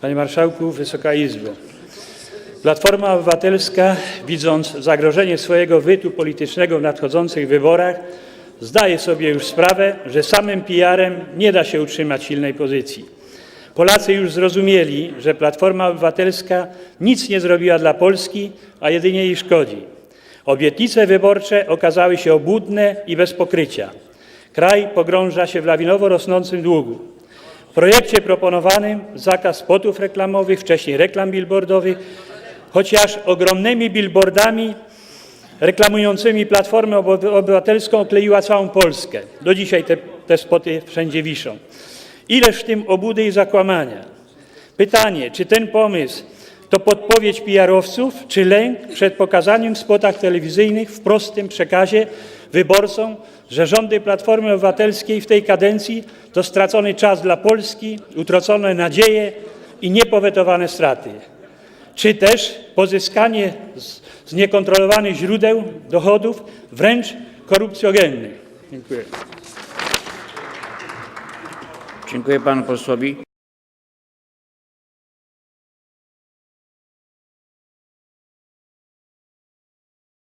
Panie Marszałku, Wysoka Izbo. Platforma Obywatelska, widząc zagrożenie swojego bytu politycznego w nadchodzących wyborach, zdaje sobie już sprawę, że samym PR-em nie da się utrzymać silnej pozycji. Polacy już zrozumieli, że Platforma Obywatelska nic nie zrobiła dla Polski, a jedynie jej szkodzi. Obietnice wyborcze okazały się obłudne i bez pokrycia. Kraj pogrąża się w lawinowo rosnącym długu. Projekcie proponowanym zakaz spotów reklamowych, wcześniej reklam billboardowych, chociaż ogromnymi billboardami reklamującymi Platformę Obywatelską okleiła całą Polskę. Do dzisiaj te, te spoty wszędzie wiszą. Ileż w tym obłudy i zakłamania. Pytanie, czy ten pomysł to podpowiedź PR-owców, czy lęk przed pokazaniem w spotach telewizyjnych w prostym przekazie wyborcom, że rządy Platformy Obywatelskiej w tej kadencji to stracony czas dla Polski, utracone nadzieje i niepowetowane straty czy też pozyskanie z, niekontrolowanych źródeł dochodów, wręcz korupcjogennych. Dziękuję. Dziękuję panu posłowi.